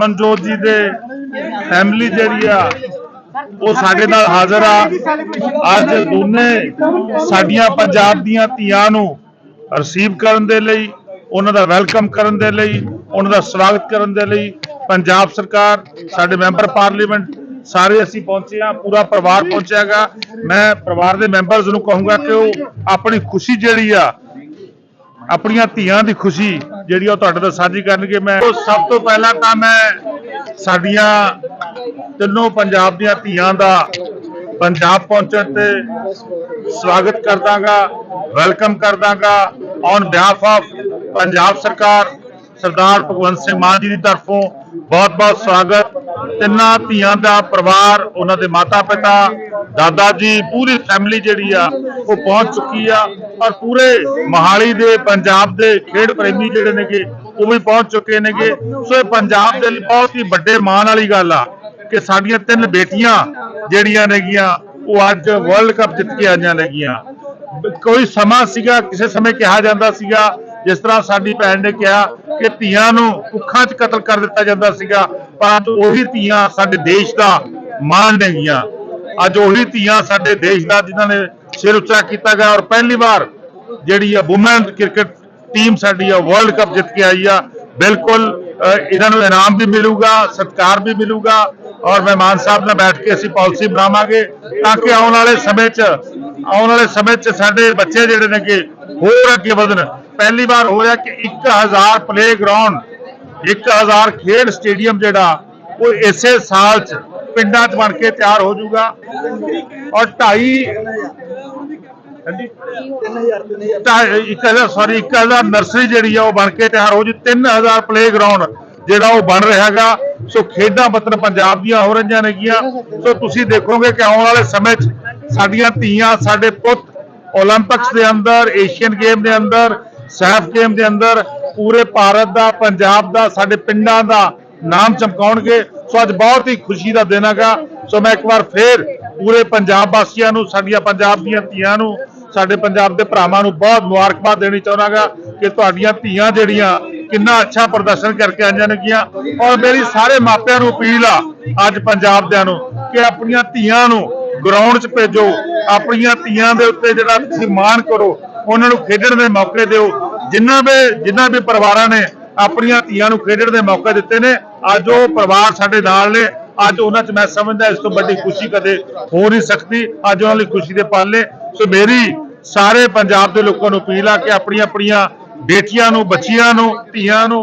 ਮਨਜੋਤ ਜੀ ਦੇ ਫੈਮਿਲੀ ਜਿਹੜੀ ਆ, ਉਹ ਸਾਡੇ ਨਾਲ ਹਾਜ਼ਰ ਆ। ਅੱਜ ਦੋਨੇ ਸਾਡੀਆਂ ਪੰਜਾਬ ਦੀਆਂ ਧੀਆਂ ਨੂੰ ਰਿਸੀਵ ਕਰਨ ਦੇ ਲਈ, ਉਹਨਾਂ ਦਾ ਵੈਲਕਮ ਕਰਨ ਦੇ ਲਈ, ਉਹਨਾਂ ਦਾ ਸਵਾਗਤ ਕਰਨ ਦੇ ਲਈ ਪੰਜਾਬ ਸਰਕਾਰ, ਸਾਡੇ ਮੈਂਬਰ ਪਾਰਲੀਮੈਂਟ ਸਾਰੇ ਅਸੀਂ ਪਹੁੰਚੇ ਆ ਪੂਰਾ ਪਰਿਵਾਰ ਪਹੁੰਚਿਆਗਾ ਮੈਂ ਪਰਿਵਾਰ ਦੇ ਮੈਂਬਰਸ ਨੂੰ ਕਹੂੰਗਾ ਕਿ ਉਹ ਆਪਣੀ ਖੁਸ਼ੀ ਜਿਹੜੀ ਆ, ਆਪਣੀਆਂ ਧੀਆਂ ਦੀ ਖੁਸ਼ੀ ਜਿਹੜੀ ਉਹ ਤੁਹਾਡੇ ਨਾਲ ਸਾਂਝੀ ਕਰਨਗੇ, ਮੈਂ ਸਭ ਤੋਂ ਪਹਿਲਾਂ ਤਾਂ ਮੈਂ ਸਾਡੀਆਂ ਤਿੰਨੋਂ ਪੰਜਾਬ ਦੀਆਂ ਧੀਆਂ ਦਾ ਪੰਜਾਬ ਪਹੁੰਚਣ ਤੇ ਸਵਾਗਤ ਕਰਦਾਗਾ, ਵੈਲਕਮ ਕਰਦਾਗਾ। ਔਨ ਬਿਹਾਫ ਆਫ ਪੰਜਾਬ ਸਰਕਾਰ, ਸਰਦਾਰ ਭਗਵੰਤ ਸਿੰਘ ਮਾਨ ਜੀ ਦੀ ਤਰਫੋਂ ਬਹੁਤ-ਬਹੁਤ ਸਵਾਗਤ। ਤਿੰਨਾਂ ਧੀਆਂ ਦਾ ਪਰਿਵਾਰ, ਉਹਨਾਂ ਦੇ ਮਾਤਾ-ਪਿਤਾ, ਦਾਦਾ ਜੀ, ਪੂਰੀ ਫੈਮਿਲੀ ਜਿਹੜੀ ਆ, ਉਹ ਪਹੁੰਚ ਚੁੱਕੀ ਆ ਔਰ ਪੂਰੇ ਮਹਾਲੀ ਦੇ, ਪੰਜਾਬ ਦੇ ਖੇਡ ਪ੍ਰੇਮੀ ਜਿਹੜੇ ਨੇਗੇ, ਉਹ ਵੀ ਪਹੁੰਚ ਚੁੱਕੇ ਨੇਗੇ। ਸੋ ਇਹ ਪੰਜਾਬ ਦੇ ਲਈ ਬਹੁਤ ਹੀ ਵੱਡੇ ਮਾਣ ਵਾਲੀ ਗੱਲ ਆ ਕਿ ਸਾਡੀਆਂ ਤਿੰਨ ਬੇਟੀਆਂ ਜਿਹੜੀਆਂ ਨੇਗੀਆਂ, ਉਹ ਅੱਜ ਵਰਲਡ ਕੱਪ ਜਿੱਤ ਕੇ ਆਈਆਂ ਨੇਗੀਆਂ। ਕੋਈ ਸਮਾਂ ਸੀਗਾ, ਕਿਸੇ ਸਮੇਂ ਕਿਹਾ ਜਾਂਦਾ ਸੀਗਾ, ਜਿਸ ਤਰ੍ਹਾਂ ਸਾਡੀ ਭੈਣ ਨੇ ਕਿਹਾ ਕਿ ਧੀਆਂ ਨੂੰ ਕੁੱਖਾਂ 'ਚ ਕਤਲ ਕਰ ਦਿੱਤਾ ਜਾਂਦਾ ਸੀਗਾ ਪਰ ਉਹੀ ਧੀਆਂ ਸਾਡੇ ਦੇਸ਼ ਦਾ ਮਾਣ ਨੇਗੀਆਂ ਅੱਜ ਉਹੀ ਧੀਆਂ ਸਾਡੇ ਦੇਸ਼ ਦਾ ਜਿਨ੍ਹਾਂ ਨੇ ਸਿਰ ਉੱਚਾ ਕੀਤਾ ਗਿਆ ਔਰ ਪਹਿਲੀ ਵਾਰ ਜਿਹੜੀ ਆ ਔਮਨ ਕ੍ਰਿਕਟ ਟੀਮ ਸਾਡੀ ਆ ਵਰਲਡ ਕੱਪ ਜਿੱਤ ਕੇ ਆਈ ਆ। ਬਿਲਕੁਲ ਇਹਨਾਂ ਨੂੰ ਇਨਾਮ ਵੀ ਮਿਲੂਗਾ, ਸਤਿਕਾਰ ਵੀ ਮਿਲੂਗਾ ਔਰ ਮਹਿਮਾਨ ਸਾਹਿਬ ਨਾਲ ਬੈਠ ਕੇ ਅਸੀਂ ਪਾਲਿਸੀ ਬਣਾਵਾਂਗੇ ਤਾਂ ਕਿ ਆਉਣ ਵਾਲੇ ਸਮੇਂ 'ਚ, ਆਉਣ ਵਾਲੇ ਸਮੇਂ 'ਚ ਸਾਡੇ ਬੱਚੇ ਜਿਹੜੇ ਨੇਗੇ ਹੋਰ ਅੱਗੇ ਵਧਣ। ਪਹਿਲੀ ਵਾਰ ਹੋ ਰਿਹਾ ਕਿ 1000 ਪਲੇ ਗਰਾਊਂਡ 1000 ਖੇਡ ਸਟੇਡੀਅਮ ਜਿਹੜਾ, ਉਹ ਇਸੇ ਸਾਲ ਚ ਪਿੰਡਾਂ ਚ ਬਣ ਕੇ ਤਿਆਰ ਹੋ ਜਾਊਗਾ। ਔਰ 2.5 3000 ਸੌਰੀ 1000 ਨਰਸਰੀ ਜਿਹੜੀ ਆ, ਉਹ ਬਣ ਕੇ ਤਿਆਰ ਹੋ ਜੂ। 3000 ਪਲੇਗਰਾਉਂਡ ਜਿਹੜਾ ਉਹ ਬਣ ਰਿਹਾ ਹੈਗਾ। ਸੋ ਖੇਡਾਂ ਮਤਲਬ ਪੰਜਾਬ ਦੀਆਂ ਹੋ ਰਹੀਆਂ ਨੇਗੀਆਂ। ਸੋ ਤੁਸੀਂ ਦੇਖੋਗੇ ਕਿ ਆਉਣ ਵਾਲੇ ਸਮੇਂ 'ਚ ਸਾਡੀਆਂ ਧੀਆਂ, ਸਾਡੇ ਪੁੱਤ 올림픽ਸ ਦੇ ਅੰਦਰ ਏਸ਼ੀਅਨ ਗੇਮ ਦੇ ਅੰਦਰ ਸੈਫ ਗੇਮ ਦੇ ਅੰਦਰ ਪੂਰੇ ਭਾਰਤ ਦਾ, ਪੰਜਾਬ ਦਾ, ਸਾਡੇ ਪਿੰਡਾਂ ਦਾ ਨਾਮ ਚਮਕਾਉਣਗੇ। ਸੋ ਅੱਜ ਬਹੁਤ ਹੀ ਖੁਸ਼ੀ ਦਾ ਦਿਨ ਹੈਗਾ। ਸੋ ਮੈਂ ਇੱਕ ਵਾਰ ਫੇਰ ਪੂਰੇ ਪੰਜਾਬ ਵਾਸੀਆਂ ਨੂੰ, ਸਾਡੀਆਂ ਪੰਜਾਬ ਦੀਆਂ ਧੀਆਂ ਨੂੰ, ਸਾਡੇ ਪੰਜਾਬ ਦੇ ਭਰਾਵਾਂ ਨੂੰ ਬਹੁਤ ਮੁਬਾਰਕਬਾਦ ਦੇਣੀ ਚਾਹੁੰਦਾਗਾ ਕਿ ਤੁਹਾਡੀਆਂ ਧੀਆਂ ਜਿਹੜੀਆਂ ਕਿੰਨਾ ਅੱਛਾ ਪ੍ਰਦਰਸ਼ਨ ਕਰਕੇ ਆਈਆਂ ਨੇਗੀਆਂ। ਔਰ ਮੇਰੀ ਸਾਰੇ ਮਾਪਿਆਂ ਨੂੰ ਅਪੀਲ ਆ, ਅੱਜ ਪੰਜਾਬ ਦਿਆਂ ਨੂੰ ਕਿ ਆਪਣੀਆਂ ਧੀਆਂ ਨੂੰ ਗਰਾਊਂਡ 'ਚ ਭੇਜੋ। ਆਪਣੀਆਂ ਧੀਆਂ ਦੇ ਉੱਤੇ ਜਿਹੜਾ ਤੁਸੀਂ ਮਾਣ ਕਰੋ, ਉਹਨਾਂ ਨੂੰ ਖੇਡਣ ਦੇ ਮੌਕੇ ਦਿਓ। ਜਿਨ੍ਹਾਂ ਵੀ ਜਿਨ੍ਹਾਂ ਵੀ ਪਰਿਵਾਰਾਂ ਨੇ ਆਪਣੀਆਂ ਧੀਆਂ ਨੂੰ ਖੇਡਣ ਦੇ ਮੌਕੇ ਦਿੱਤੇ ਨੇ, ਅੱਜ ਉਹ ਪਰਿਵਾਰ ਸਾਡੇ ਨਾਲ ਨੇ। ਅੱਜ ਉਹਨਾਂ 'ਚ ਮੈਂ ਸਮਝਦਾ ਇਸ ਤੋਂ ਵੱਡੀ ਖੁਸ਼ੀ ਕਦੇ ਹੋ ਨਹੀਂ ਸਕਦੀ। ਅੱਜ ਉਹਨਾਂ ਲਈ ਖੁਸ਼ੀ ਦੇ ਪਲ ਨੇ। ਸੋ ਮੇਰੀ ਸਾਰੇ ਪੰਜਾਬ ਦੇ ਲੋਕਾਂ ਨੂੰ ਅਪੀਲ ਆ ਕਿ ਆਪਣੀਆਂ ਆਪਣੀਆਂ ਬੇਟੀਆਂ ਨੂੰ, ਬੱਚੀਆਂ ਨੂੰ, ਧੀਆਂ ਨੂੰ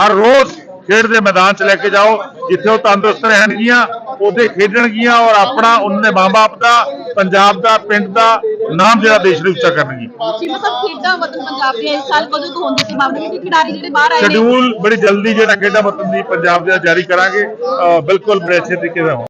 ਹਰ ਰੋਜ਼ ਖੇਡ ਦੇ ਮੈਦਾਨ 'ਚ ਲੈ ਕੇ ਜਾਓ, ਜਿੱਥੇ ਉਹ ਤੰਦਰੁਸਤ ਰਹਿਣਗੀਆਂ, ਉਹਦੇ ਖੇਡਣਗੀਆਂ ਔਰ ਆਪਣਾ ਉਹਨਾਂ ਦੇ ਮਾਂ-ਬਾਪ ਦਾ, ਪੰਜਾਬ ਦਾ, ਪਿੰਡ ਦਾ ਨਾਮ ਜਿਹੜਾ ਦੇਸ਼ ਦੇ ਉੱਚਾ ਕਰਨਗੀਆਂ ਜੀ ਮਤਲਬ ਖੇਡਾਂ ਵਤਨ ਪੰਜਾਬ ਦੀਆਂ ਇਸ ਸਾਲ ਕਦੋਂ ਕੁ ਹੁੰਦੀ ਸੀ? ਮਾਮਲੇ ਵਿੱਚ ਖਿਡਾਰੀ ਜਿਹੜੇ ਬਾਹਰ ਆਏ ਨੇ। ਸ਼ਡਿਊਲ ਬੜੀ ਜਲਦੀ ਜਿਹੜਾ ਖੇਡਾਂ ਵਤਨ ਦੀ ਪੰਜਾਬ ਦਾ ਜਾਰੀ ਕਰਾਂਗੇ। ਬਿਲਕੁਲ ਬੜੇ ਅੱਛੇ ਤਰੀਕੇ ਨਾਲ